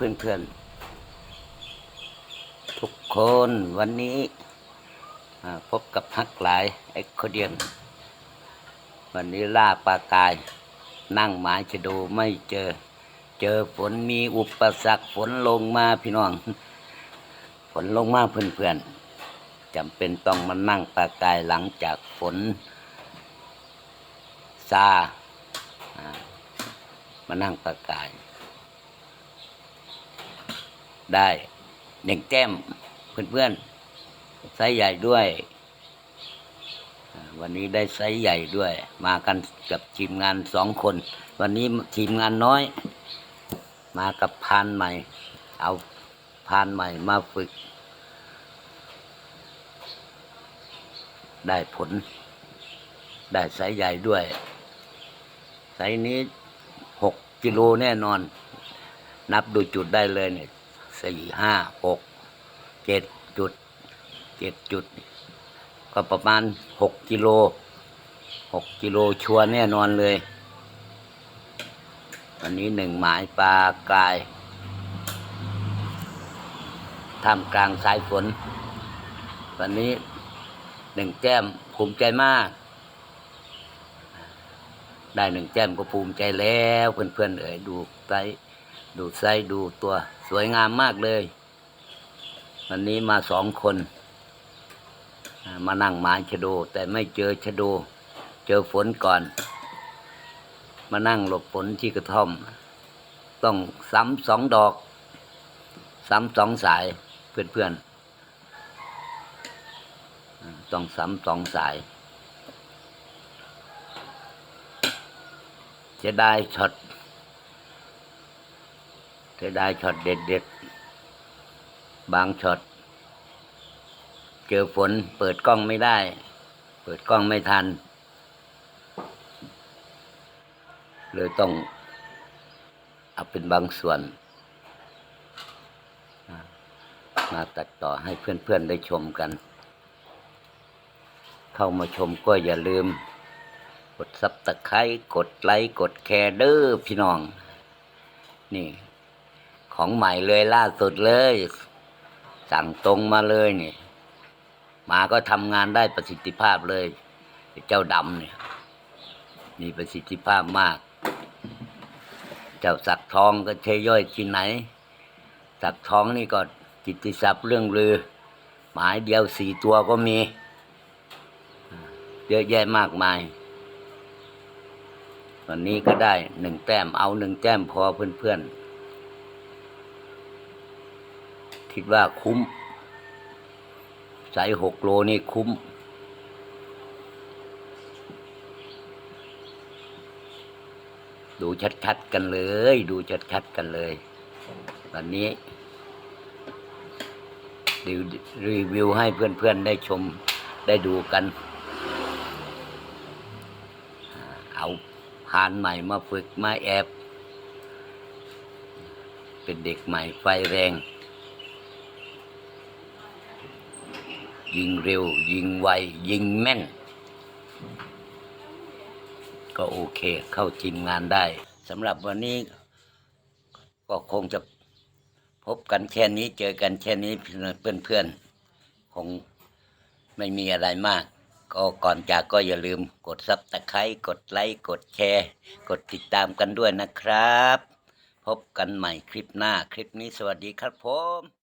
เพื่อนๆ ทุกคนวันนี้พบกับฮักหลายเอ็กโคเดียน วันนี้ล่าปลากาย นั่งหมายจะดูไม่เจอ เจอฝนมีอุปสรรคฝนลงมาพี่น้อง ฝนลงมาเพื่อนๆจำเป็นต้องมานั่งปลากายหลังจากฝนซามานั่งปลากาย ได้หนึ่งแก้มเพื่อนๆไซส์ใหญ่ด้วย วันนี้ได้ไซส์ใหญ่ด้วย มากันกับทีมงานสองคน วันนี้ทีมงานน้อย มากับพานใหม่ เอาพานใหม่มาฝึก ได้ผล ได้ไซส์ใหญ่ด้วยไซส์นี้หกกิโลแน่นอน นับดูจุดได้เลยเนี่ย สี่ห้าหกเจ็ดจุดเจ็ดจุด ก็ประมาณหกกิโลหกกิโลชัวแน่นอนเลยวันนี้หนึ่งหมายปลากายท่ามกลางสายฝน วันนี้หนึ่งแก้มภูมิใจมาก ได้หนึ่งแก้มก็ภูมิใจแล้วเพื่อนๆเอ๋ยดูไซส์ ดูไซส์ดูตัวสวยงามมากเลย วันนี้มาสองคน มานั่งหมายชะโด แต่ไม่เจอชะโด เจอฝนก่อน มานั่งหลบฝนที่กระท่อม ต้องซ้ำสองดอก ซ้ำสองสายเพื่อนๆต้องซ้ำสองสายจะได้ช็อต จะได้ช็อตเด็ดเด็ดๆ บางช็อต เจอฝนเปิดกล้องไม่ได้ เปิดกล้องไม่ทัน เลยต้องเอาเป็นบางส่วน มาตัดต่อให้เพื่อนๆได้ชมกัน เข้ามาชมก็อย่าลืม กดซับตะไคร้กดไลค์ กดแคร์เด้อพี่น้อง นี่ ของใหม่เลยล่าสุดเลย สั่งตรงมาเลยนี่มาก็ทำงานได้ประสิทธิภาพเลย เจ้าดำเนี่ย มีประสิทธิภาพมาก เจ้าสักทองก็เทย่อยที่ไหน สักทองนี่ก็กิตติศัพท์เรื่องลือ หมายเดียวสี่ตัวก็มี เยอะแยะมากมาย วันนี้ก็ได้หนึ่งแต้มเอาหนึ่งแต้มพอเพื่อนๆ คิดว่าคุ้มใส่หกโลนี่คุ้ม ดูชัดๆกันเลย ดูชัดๆกันเลย วันนี้รีวิวรีวิวให้เพื่อนๆได้ชมได้ดูกัน เอาพานใหม่มาฝึกมาแอบ เป็นเด็กใหม่ไฟแรง ยิงเร็ว ยิงไว ยิงแม่น ก็โอเคเข้าทีมงานได้สำหรับวันนี้ก็คงจะพบกันแค่นี้เจอกันแค่นี้เพื่อนๆ คงไม่มีอะไรมาก ก็ก่อนจากก็อย่าลืมกดซับตะไคร้กดไลค์กดแชร์ กดติดตามกันด้วยนะครับ พบกันใหม่คลิปหน้าคลิปนี้สวัสดีครับผม